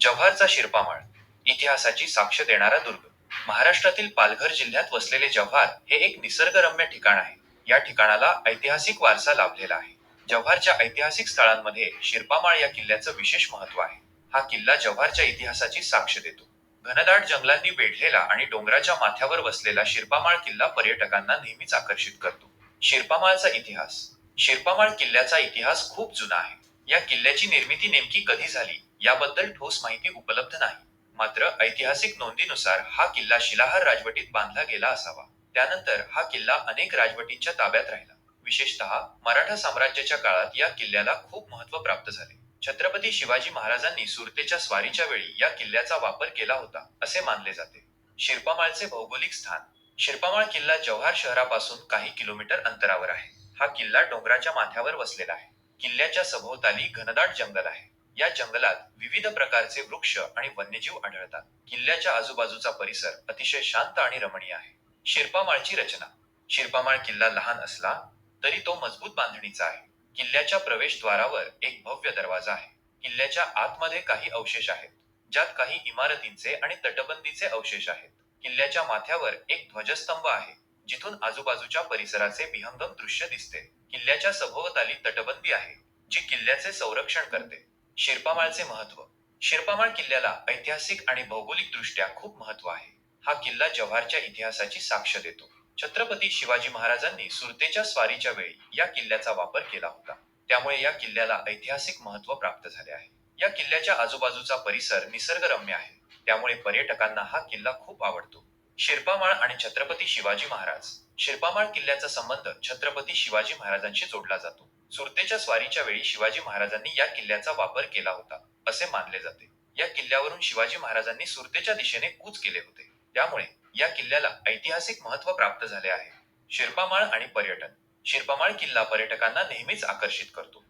जव्हारचा शिरपामाळ इतिहासाची साक्ष देणारा दुर्ग. महाराष्ट्रातील पालघर जिल्ह्यात वसलेले जव्हार हे एक निसर्गरम्य ठिकाण आहे. या ठिकाणाला ऐतिहासिक वारसा लाभलेला आहे. जव्हारच्या ऐतिहासिक स्थळांमध्ये शिरपामाळ या किल्ल्याचं विशेष महत्त्व आहे. हा किल्ला जव्हारच्या इतिहासाची साक्ष देतो. घनदाट जंगलांनी वेढलेला आणि डोंगराच्या माथ्यावर वसलेला शिरपामाळ किल्ला पर्यटकांना नेहमीच आकर्षित करतो. शिरपामाळचा इतिहास. शिरपामाळ किल्ल्याचा इतिहास खूप जुना आहे. या किल्ल्याची निर्मिती नेमकी कधी झाली? याबद्दल ठोस माहिती उपलब्ध नाही. मात्र ऐतिहासिक नोंदीनुसार हा किल्ला शिलाहार राजवटीत बांधला गेला असावा. त्यानंतर हा किल्ला अनेक राजवटींच्या ताब्यात राहिला. विशेषतः मराठा साम्राज्याच्या काळात या किल्ल्याला खूप महत्त्व प्राप्त झाले. छत्रपती शिवाजी महाराजांनी सुरतेच्या स्वारीच्या वेळी या किल्ल्याचा वापर केला होता असे मानले जाते. शिरपामाळचे भौगोलिक स्थान. शिरपामाळ किल्ला जव्हार शहरापासून काही किलोमीटर अंतरावर आहे. हा किल्ला डोंगराच्या माथ्यावर वसलेला आहे. किल्ल्याच्या सभोवताली घनदाट जंगल आहे. या जंगलात विविध प्रकारचे वृक्ष आणि वन्यजीव आढळतात. किल्ल्याच्या आजूबाजूचा परिसर अतिशय शांत आणि रमणीय आहे. शिरपामाळची रचना. शिरपामाळ किल्ला लहान असला तरी तो मजबूत बांधणीचा आहे. किल्ल्याच्या प्रवेशद्वारावर एक भव्य दरवाजा आहे. किल्ल्याच्या आतमध्ये काही अवशेष आहेत ज्यात काही इमारतींचे आणि तटबंदीचे अवशेष आहेत. किल्ल्याच्या माथ्यावर एक ध्वजस्तंभ आहे. जिथून आजूबाजूच्या परिसराचे विहंगम दृश्य दिसते. किल्ल्याच्या सभोवताली तटबंदी आहे जी किल्ल्याचे संरक्षण करते. शिरपामाळचे महत्त्व. शिरपामाळ किल्ल्याला ऐतिहासिक आणि भौगोलिक दृष्ट्या खूप महत्त्व आहे. हा किल्ला जव्हारच्या इतिहासाची साक्ष देतो. छत्रपती शिवाजी महाराजांनी सुरतेच्या स्वारीच्या वेळी या किल्ल्याचा वापर केला होता. त्यामुळे या किल्ल्याला ऐतिहासिक महत्त्व प्राप्त झाले आहे. या किल्ल्याच्या आजूबाजूचा परिसर निसर्गरम्य आहे. त्यामुळे पर्यटकांना हा किल्ला खूप आवडतो. शिरपामाळ आणि छत्रपती शिवाजी महाराज. शिरपामाळ किल्ल्याचा संबंध छत्रपती शिवाजी महाराजांशी जोडला जातो. सुरतेच्या स्वारीच्या वेळी शिवाजी महाराजांनी या किल्ल्याचा वापर केला होता असे मानले जाते. या किल्ल्यावरून शिवाजी महाराजांनी सुरतेच्या दिशेने कूच केले होते. त्यामुळे या किल्ल्याला ऐतिहासिक महत्त्व प्राप्त झाले आहे. शिरपामाळ आणि पर्यटन. शिरपामाळ किल्ला पर्यटकांना नेहमीच आकर्षित करतो.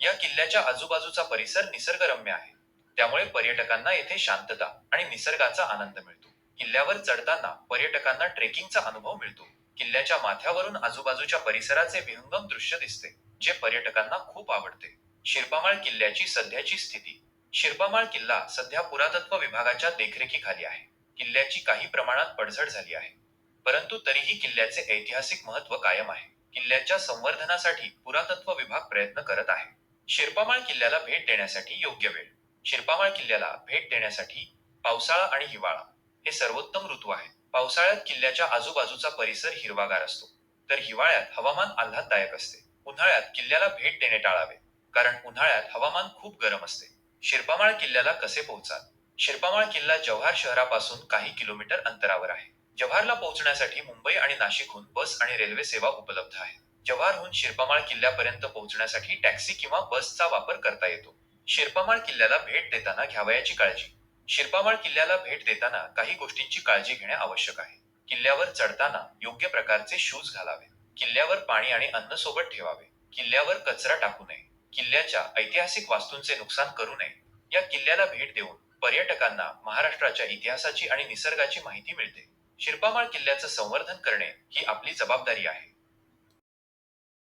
या किल्ल्याच्या आजूबाजूचा परिसर निसर्गरम्य आहे. त्यामुळे पर्यटकांना येथे शांतता आणि निसर्गाचा आनंद मिळतो. किल्ल्यावर चढताना पर्यटकांना ट्रेकिंगचा अनुभव मिळतो. किल्ल्याच्या माथ्यावरून आजूबाजूच्या परिसराचे विहंगम दृश्य दिसते जे पर्यटकांना खूप आवडते. शिरपामाळ किल्ल्याची सध्याची स्थिती. शिरपामाळ किल्ला सध्या पुरातत्व विभागाच्या देखरेखीखाली आहे. किल्ल्याची काही प्रमाणात पडझड झाली आहे. परंतु तरीही किल्ल्याचे ऐतिहासिक महत्त्व कायम आहे. किल्ल्याच्या संवर्धनासाठी पुरातत्व विभाग प्रयत्न करत आहे. शिरपामाळ किल्ल्याला भेट देण्यासाठी योग्य वेळ. शिरपामाळ किल्ल्याला भेट देण्यासाठी पावसाळा आणि हिवाळा. हे सर्वोत्तम ऋतू आहे. पावसाळ्यात किल्ल्याच्या आजूबाजूचा परिसर हिरवागार असतो. तर हिवाळ्यात हवामान आल्हाददायक असते. उन्हाळ्यात किल्ल्याला भेट देणे टाळावे. कारण उन्हाळ्यात हवामान खूप गरम असते. शिरपामाळ किल्ल्याला कसे पोहोचाल? शिरपामाळ किल्ला जव्हार शहरापासून काही किलोमीटर अंतरावर आहे. जव्हारला पोहोचण्यासाठी मुंबई आणि नाशिकहून बस आणि रेल्वे सेवा उपलब्ध आहे जव्हारहून शिरपामाळ किल्ल्यापर्यंत पोहोचण्यासाठी टॅक्सी किंवा बसचा वापर करता येतो. शिरपामाळ किल्ल्याला भेट देताना घ्यावयाची काळजी. शिरपामाळ किल्ल्याला भेट देताना काही गोष्टींची काळजी घेणे आवश्यक आहे. किल्ल्यावर चढताना योग्य प्रकारचे शूज घालावे. किल्ल्यावर पाणी आणि अन्न सोबत ठेवावे. किल्ल्यावर कचरा टाकू नये. किल्ल्याच्या ऐतिहासिक वास्तूंचे नुकसान करू नये. या किल्ल्याला भेट देऊन पर्यटकांना महाराष्ट्राच्या इतिहासाची आणि निसर्गाची माहिती मिळते. शिरपामाळ किल्ल्याचं संवर्धन करणे ही आपली जबाबदारी आहे.